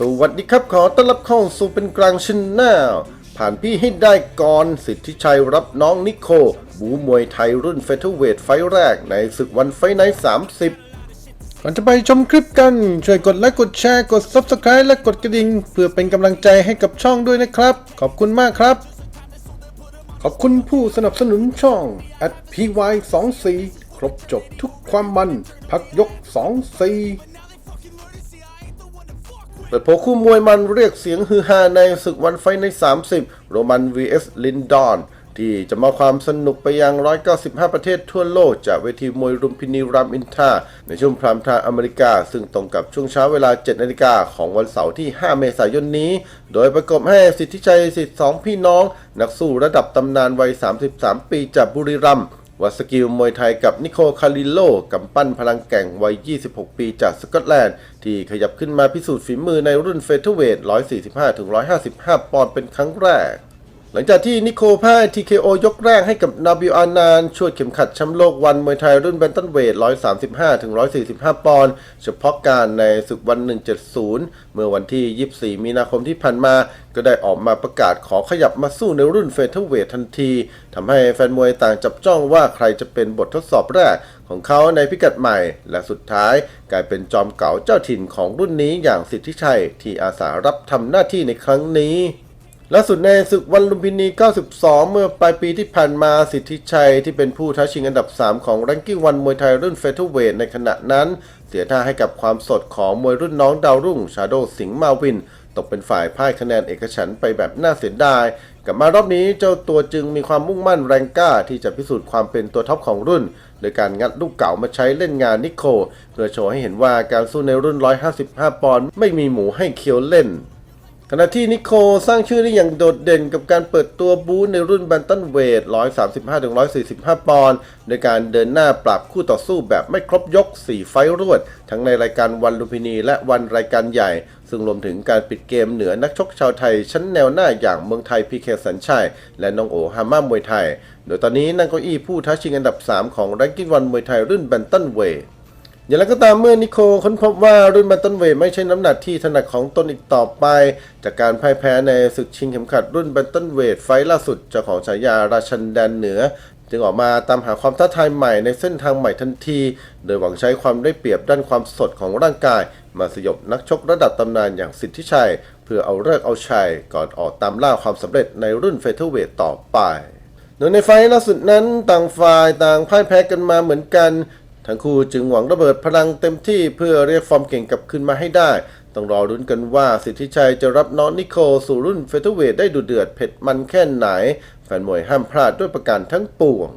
สวัสดีครับขอต้อนรับเข้าสู่เป็นกลางชินแนลผ่านพี่ให้ได้ก่อนสิทธิชัยรับน้องนิโค บูมวยไทยรุ่นเฟเธอร์เวทไฟแรกในศึกวันไฟท์ไนท์30 ก่อนจะไปชมคลิปกัน ช่วยกดไลค์กดแชร์กด Subscribe และกดกระดิ่ง เพื่อเป็นกำลังใจให้กับช่องด้วยนะครับ ขอบคุณมากครับ ขอบคุณผู้สนับสนุนช่อง at py24 ครบจบทุกความมัน พักยก 24 เปิดโผคู่มวยมันเรียกเสียงฮือฮาในศึกวันไฟใน 30 โรมัน vs ลินดอนที่จะมาความสนุกไปยัง 195 ประเทศทั่วโลก จากเวทีมวยรุมพินีรามอินทาในช่วงพรามไทม์อเมริกา ซึ่งตรงกับช่วงเช้าเวลา 7 นาฬิกาของวันเสาร์ที่ 5 เมษายนนี้ โดยประกบให้สิทธิชัยสิทธิสองพี่น้อง นักสู้ระดับตำนานวัย 33 ปีจากบุรีรัมย์ วัดสกิลมวยไทยกับนิโคลคาริโลกำปั้นพลังแก่งวัย 26 ปีจากสกอตแลนด์ ที่ขยับขึ้นมาพิสูจน์ฝีมือในรุ่นเฟเธอร์เวท 145-155 ปอนด์เป็นครั้งแรก หลังจากที่นิโคลพ่าย TKO ยกแรกให้กับนาบิอานานช่วยเข็มขัดแชมป์โลกวันมวยไทยรุ่นแบนตันเวท 135-145 ปอนด์เฉพาะการในศึกวัน 170 เมื่อวันที่ 24 มีนาคมที่ผ่านมา ก็ได้ออกมาประกาศขอขยับมาสู้ในรุ่นเฟเธอร์เวททันทีทำให้แฟนมวยต่างจับจ้องว่าใครจะเป็นบททดสอบแรกของเขาในพิกัดใหม่ และสุดท้ายกลายเป็นจอมเก๋าเจ้าถิ่นของรุ่นนี้อย่างสิทธิชัยที่อาสารับทำหน้าที่ในครั้งนี้ ล่าสุดในศึกวันลุมพินี 92 เมื่อปลายปีที่ผ่านมาสิทธิชัยที่เป็นผู้ท้าชิงอันดับ 3 ของแรงกิ้งวันมวยไทยรุ่นเฟเธอร์เวทในขณะนั้น เสียท่าให้กับความสดของมวยรุ่นน้องดาวรุ่ง ชาโดสิงห์มาวิน ตกเป็นฝ่ายพ่ายคะแนนเอกฉันไปแบบน่าเสียดาย กลับมารอบนี้เจ้าตัวจึงมีความมุ่งมั่นแรงกล้าที่จะพิสูจน์ความเป็นตัวท็อปของรุ่น โดยการงัดลูกเก่ามาใช้เล่นงานนิโคเพื่อโชว์ให้เห็นว่าการสู้ในรุ่น 155 ปอนด์ไม่มีหมูให้เคี้ยวเล่น ขณะที่นิโคสร้างชื่อได้อย่างโดดเด่นกับการเปิดตัวบูธในรุ่นแบนตันเวท 135-145 ปอนด์โดยการเดินหน้าปรับคู่ต่อสู้แบบไม่ครบยก 4 ไฟรวด ทั้งในรายการวันลุมพินีและวันรายการใหญ่ ซึ่งรวมถึงการปิดเกมเหนือนักชกชาวไทย ชั้นแนวหน้าอย่างเมืองไทยพีเคสัญชัย และน้องโอฮาม่ามวยไทย โดยตอนนี้นั่งเก้าอี้ผู้ท้าชิงอันดับ 3 ของแรงกิ้งวันมวยไทยรุ่นแบนตันเวท อย่างไรก็ตามเมื่อนิโคค้นพบว่ารุ่นแบนตันเวทไม่ใช่น้ำหนักที่ถนัดของตนอีกต่อไป จากการพ่ายแพ้ในศึกชิงเข็มขัดรุ่นแบนตันเวทไฟล์ล่าสุดเจ้าของฉายาราชันแดนเหนือ จึงออกมาตามหาความท้าทายใหม่ในเส้นทางใหม่ทันที โดยหวังใช้ความได้เปรียบด้านความสดของร่างกาย มาสยบนักชกระดับตำนานอย่างสิทธิชัย เพื่อเอาเลิกเอาชัยก่อนออกตามล่าความสำเร็จในรุ่นเฟเธอร์เวทต่อไปโดยในไฟล์ล่าสุดนั้นต่างฝ่ายต่างพ่ายแพ้กันมาเหมือนกัน ทั้งคู่จึงหวังระเบิดพลังเต็มที่เพื่อเรียกฟอร์มเก่งกลับคืนมาให้ได้ ต้องรอรุ้นกันว่าสิทธิชัยจะรับน้องนิโคลสู่รุ่นเฟเธอร์เวทได้ดูเดือดเผ็ดมันแค่ไหน แฟนมวยห้ามพลาดด้วยประการทั้งปวง